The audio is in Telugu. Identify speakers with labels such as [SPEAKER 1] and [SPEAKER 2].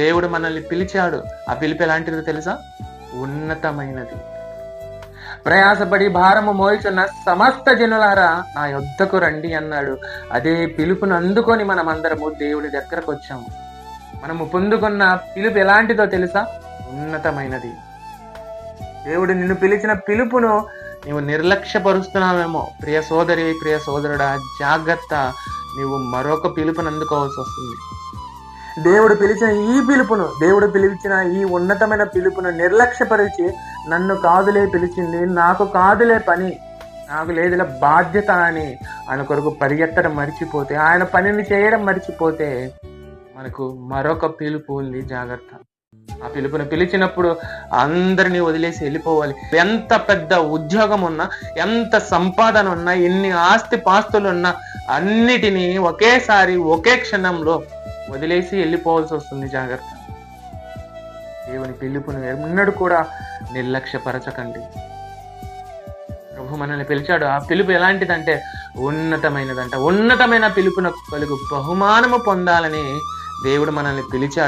[SPEAKER 1] దేవుడు మనల్ని పిలిచాడు. ఆ పిలుపు ఎలాంటిదో తెలుసా? ఉన్నతమైనది. ప్రయాసపడి భారము మోయిచున్న సమస్త జనులారా నా యొద్దకు రండి అన్నాడు. అదే పిలుపును అందుకొని మనం అందరము దేవుడి దగ్గరకు వచ్చాము. మనము పొందుకున్న పిలుపు ఎలాంటిదో తెలుసా? ఉన్నతమైనది. దేవుడు నిన్ను పిలిచిన పిలుపును నీవు నిర్లక్ష్యపరుస్తున్నావేమో. ప్రియ సోదరి ప్రియ సోదరుడా జాగ్రత్త. నీవు మరొక పిలుపునందుకోవాల్సి వస్తుంది. దేవుడు పిలిచిన ఈ పిలుపును దేవుడు పిలిచిన ఈ ఉన్నతమైన పిలుపును నిర్లక్ష్యపరిచి నన్ను కాదులే పిలిచింది నాకు కాదులే పని నాకు లేదులే బాధ్యత అని ఆయన కొరకు పరిగెత్తడం మర్చిపోతే ఆయన పనిని చేయడం మర్చిపోతే మనకు మరొక పిలుపు ఉంది జాగ్రత్త. ఆ పిలుపుని పిలిచినప్పుడు అందరినీ వదిలేసి వెళ్ళిపోవాలి. ఎంత పెద్ద ఉద్యోగం ఉన్నా ఎంత సంపాదన ఉన్నా ఎన్ని ఆస్తి పాస్తులు ఉన్నా అన్నిటినీ ఒకేసారి ఒకే క్షణంలో వదిలేసి వెళ్ళిపోవాల్సి వస్తుంది జాగ్రత్త. దేవుని పిలుపుని ఎన్నడూ కూడా నిర్లక్ష్యపరచకండి. ప్రభు మనల్ని పిలిచాడు. ఆ పిలుపు ఎలాంటిదంటే ఉన్నతమైనదంట. ఉన్నతమైన పిలుపున కలుగు బహుమానము పొందాలని దేవుడు మనల్ని పిలిచాడు.